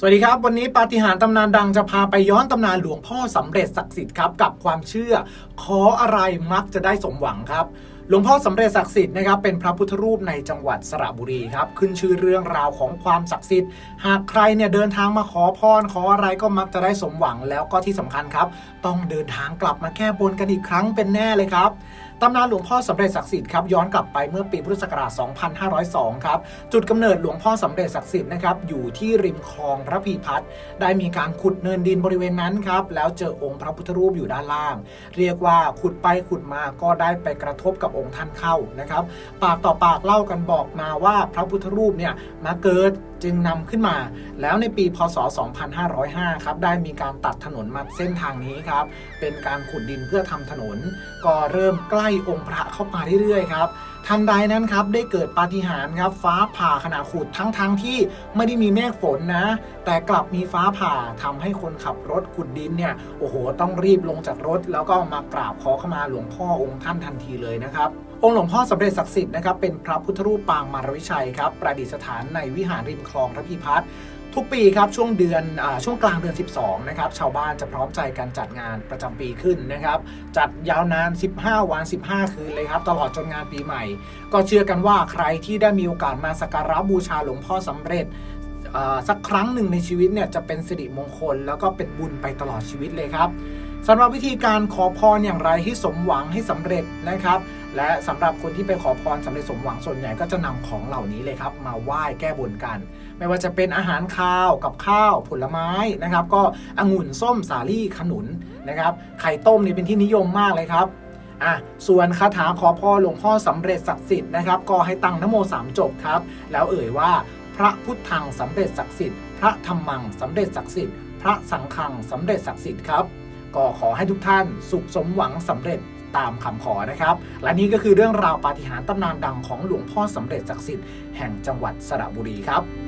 สวัสดีครับ วันนี้ปาฏิหาริย์ตำนานดังจะพาไปย้อนตำนานหลวงพ่อสำเร็จศักดิ์สิทธิ์ครับกับความเชื่อ ขออะไรมักจะได้สมหวังครับหลวงพ่อสำเร็จศักดิ์สิทธิ์นะครับเป็นพระพุทธรูปในจังหวัดสระบุรีครับขึ้นชื่อเรื่องราวของความศักดิ์สิทธิ์ หากใครเนี่ยเดินทางมาขอพรขออะไรก็มักจะได้สมหวังแล้วก็ที่สำคัญครับ ต้องเดินทางกลับมาแก้บนกันอีกครั้งเป็นแน่เลยครับ ตำนานหลวงพ่อสำเร็จศักดิ์สิทธิ์ครับย้อนกลับไปเมื่อปีพุทธศักราช 2502 ครับ จุดกำเนิดหลวงพ่อสำเร็จศักดิ์สิทธิ์นะครับอยู่ที่ริมคลองพระพีพัฒน์ได้มีการขุดเนินดินบริเวณนั้นครับแล้วเจอองค์พระพุทธรูปอยู่ด้านล่าง เรียกว่าขุดไปขุดมาก็ได้ไปกระทบกับองค์ท่านเข้านะครับ ปากต่อปากเล่ากันบอกมาว่าพระพุทธรูปเนี่ยมาเกิดจึงนำขึ้นมา แล้วในปีพศ 2505 ครับได้มีการตัดถนนมาเส้นทางนี้ครับ เป็นการขุดดินเพื่อทำถนน ก็เริ่มใกล้องค์พระเข้ามาเรื่อยๆครับทันใดนั้นครับได้เกิดปาฏิหาริย์ครับฟ้าผ่าขณะขุดทั้งๆทที่ไม่ได้มีเมฆฝนนะ แต่กลับมีฟ้าผ่าทำให้คนขับรถขุดดินเนี่ยโอ้โห ต้องรีบลงจากรถ แล้วก็มากราบขอเข้ามาหลวงพ่อองค์ท่านทันทีเลยนะครับ องค์หลวงพ่อสำเร็จศักดิ์สิทธิ์นะครับเป็นพระพุทธรูปปางมารวิชัยครับประดิษฐานในวิหารริมคลองพระพิพัฒน์ทุกปีครับช่วงเดือนอช่วงกลางเดือน 12 นะครับ ชาวบ้านจะพร้อมใจกันจัดงานประจำปีขึ้นนะครับ จัดยาวนาน 15 วัน 15 คืนเลยครับ ตลอดจนงานปีใหม่ ก็เชื่อกันว่าใครที่ได้มีโอกาสมาสักการะบูชาหลวงพ่อสำเร็จสักครั้งหนึ่งในชีวิตเนี่ยจะเป็นสิริมงคล แล้วก็เป็นบุญไปตลอดชีวิตเลยครับ สำหรับวิธีการขอพรอย่างไรให้สมหวังให้สำเร็จนะครับ และสำหรับคนที่ไปขอพรสำเร็จสมหวังส่วนใหญ่ก็จะนำของเหล่านี้เลยครับ มาไหว้แก้บนกัน ไม่ว่าจะเป็นอาหารข้าวกับข้าวผลไม้นะครับ ก็องุ่นส้มสาลี่ขนุนนะครับ ไข่ต้มนี่เป็นที่นิยมมากเลยครับอะส่วนคาถาขอพรหลวงพ่อสำเร็จศักดิ์สิทธิ์นะครับก็ให้ตั้งนโมสามจบครับ แล้วเอ่ยว่าพระพุทธังสำเร็จศักดิ์สิทธิ์พระธรรมังสำเร็จศักดิ์สิทธิ์พระสังฆังสำเร็จศักดิ์สิทธิ์ครับ ก็ขอให้ทุกท่านสุขสมหวังสำเร็จตามคำขอนะครับ และนี่ก็คือเรื่องราวปาฏิหาริย์ตำนานดังของหลวงพ่อสำเร็จศักดิ์สิทธิ์แห่งจังหวัดสระบุรีครับ